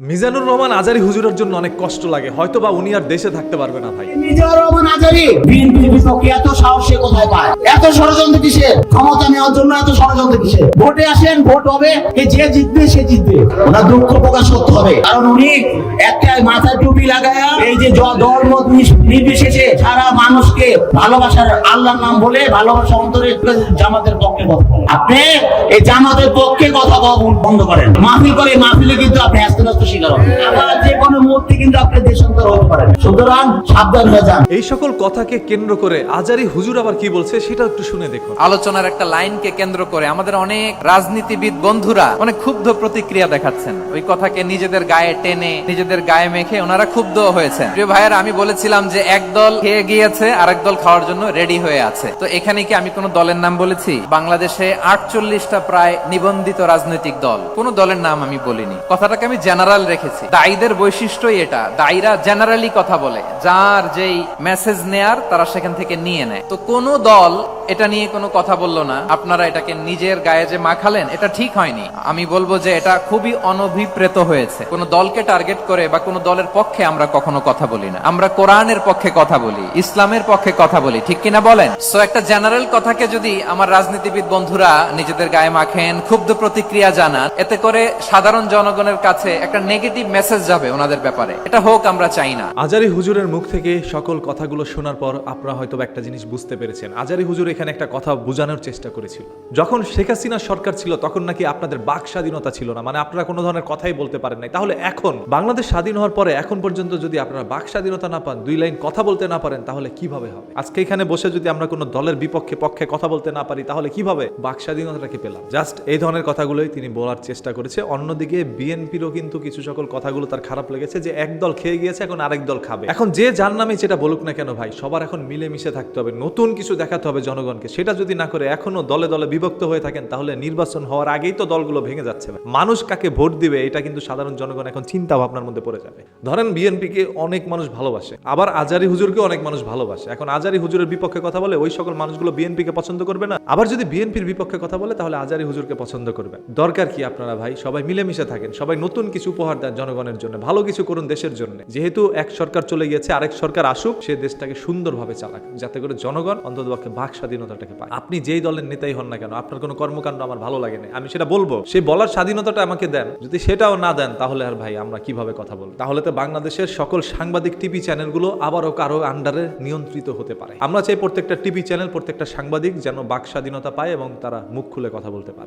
মিজানুর রহমান আজারি হুজুরের জন্য অনেক কষ্ট লাগে। হয়তো বা উনি আর দেশে থাকতে পারবে না ভাই। মিজানুর রহমান আজারি বিএনপির বিপক্ষে এত সাহস কোথায় পায়? এত ষড়যন্ত্র কিসের? ক্ষমতা নেওয়ার জন্য এত ষড়যন্ত্র কিসের? ভোটে আসেন, ভোট হবে কে যে জিতবে, সে জিতবে। ওনার দুঃখ প্রকাশ করতে হবে। কারণ উনি একটা মাথায় টুপি লাগায়া এই নির্বিশেষে সারা মানুষকে ভালোবাসার আল্লাহর নাম বলে ভালোবাসা অন্তরে জামাতের পক্ষে কথা আপনি এই জামাতের পক্ষে কথা বন্ধ করেন। মাহফিল করে মাহফিলে কিন্তু আপনি আস্তে আস্তে শিকার হবেন। আবার যে কোনো মুহূর্তে কিন্তু আপনি দেশান্তর হতে পারেন। সুতরাং সাবধান হয়ে যান। এই সকল কথাকে কেন্দ্র করে আজারি হুজুর আবার কি বলছে সেটা একটু শুনে দেখুন। আলোচনার একটা লাইনকে কেন্দ্র করে আমাদের অনেক রাজনীতিবিদ বন্ধুরা অনেক ক্ষুব্ধ প্রতিক্রিয়া দেখাচ্ছেন। ওই কথাকে নিজেদের গায়ে টেনে নিজেদের গায়ে মেখে ওনারা ক্ষুব্ধ হয়েছেন। প্রিয় ভাইয়েরা, আমি বলেছিলাম যে এক দল খেয়ে গিয়েছে, আরেক দল খাওয়ার জন্য রেডি হয়ে আছে। তো এখানে কি আমি কোনো দলের নাম বলেছি? বাংলাদেশে আটচল্লিশটা প্রায় নিবন্ধিত রাজনৈতিক দল। কোন দলের নাম আমি বলিনি। কথাটাকে আমি জেনারেল রেখেছি। দায়ীদের বৈশিষ্ট্যই এটা। দায়ীরা জেনারেলি কথা বলে। যার যেই মেসেজ নেয়ার, তারা সেখান থেকে নিয়ে নেয়। তো কোন দল এটা নিয়ে কোনো কথা বলল না। আপনারা এটাকে নিজের গায়ে যে মাখালেন, এটা ঠিক হয়নি। আমি বলব যে এটা খুবই অনভিপ্রেত হয়েছে। কোন দলকে টার্গেট করে বা কোন দলের পক্ষে আমরা কখনো কথা বলি না। আমরা কোরআনের পক্ষে কথা বলি, ইসলামের পক্ষে কথা বলি, ঠিক কিনা বলেন? সো একটা জেনারেল কথাকে যদি আমার রাজনীতিবিদ বন্ধুরা নিজেদের গায়ে মাখেন, ক্ষুব্ধ প্রতিক্রিয়া জানান, এতে করে সাধারণ জনগণের কাছে একটা নেগেটিভ মেসেজ যাবে ওনাদের ব্যাপারে। এটা হোক, আমরা চাই না। আজারি হুজুরের মুখ থেকে সকল কথাগুলো শোনার পর আপনারা হয়তো একটা জিনিস বুঝতে পেরেছেন। আজারি হুজুর এখানে একটা কথা বোঝানোর চেষ্টা করেছিল। যখন শেখ হাসিনা সরকার ছিল, তখন নাকি আপনাদের বাক স্বাধীনতা ছিল না। মানে আপনারা কোনো ধরনের কথাই বলতে পারেন নাই। তাহলে এখন, বাংলাদেশ স্বাধীন হওয়ার পরে এখন পর্যন্ত যদি আপনারা বাক স্বাধীনতা না পান, দুই লাইন কথা বলতে না পারেন, তাহলে কীভাবে হবে? আজকে এখানে বসে যদি আমরা কোনো দলের বিপক্ষে পক্ষে কথা বলতে না পারি, তাহলে কীভাবে? বাক স্বাধীনতাটাকে পেলাম? জাস্ট এই ধরনের কথাগুলোই তিনি বলার চেষ্টা করেছে। অন্যদিকে বিএনপিরও কিন্তু কিছু সকল কথাগুলো তার খারাপ লেগেছে যে এক দল খেয়ে গিয়েছে, এখন আরেক দল খাবে। এখন যে যার নামে যেটা বলুক না কেন ভাই, সবার এখন মিলেমিশে থাকতে হবে, নতুন কিছু দেখাতে হবে জনগণকে। সেটা যদি না করে এখনও দলে দলে বিভক্ত হয়ে থাকেন, তাহলে নির্বাচন হওয়ার আগেই তো দলগুলো ভেঙে যাচ্ছে মানুষ কাকে ভোট দিবে, এটা কিন্তু সাধারণ জনগণ এখন চিন্তা ভাবনার মধ্যে পড়ে যাবে। ধরেন বিএনপিকে অনেক মানুষ ভালোবাসে। আবার আজারি হুজুরকে অনেক মানুষ ভালোবাসে। এখন আজারি হুজুরের বিপক্ষে কথা বলে ওই সকল মানুষগুলো বিএনপিকে পছন্দ করবে না। আবার যদি বিএনপির বিপক্ষে কথা বলে, তাহলে আজারি হুজুরকে পছন্দ করবে। দরকার কি আপনারা ভাই? সবাই মিলেমিশে থাকেন। সবাই নতুন কিছু উপহার দেন জনগণের জন্য। ভালো কিছু করুন দেশের জন্য। যেহেতু এক সরকার চলে গিয়েছে, আরেক সরকার আসুক, সে দেশটাকে সুন্দরভাবে চালাক, যাতে করে জনগণ অন্ততপক্ষে বাক স্বাধীনতাটাকে পায়। আপনি যেই দলের নেতাই হন না কেন, আপনার কোনো কর্মকাণ্ড আমার ভালো লাগে না আমি সেটা বলব। সেই বলার স্বাধীনতাটা আমাকে দেন। যদি সেটাও না দেন, তাহলে আর ভাই আমরা কীভাবে কথা বলব? তাহলে তো বাংলাদেশের সকল সাংবাদিক টিভি চ্যানেলগুলো আবারও কারও আন্ডারে নিয়ন্ত্রিত হতে পারে। আমরা চাই প্রত্যেকটা টিভি চ্যানেল, প্রত্যেকটা সাংবাদিক যেন বাক স্বাধীনতা পায় এবং তারা মুখ খুলে কথা বলতে পারে।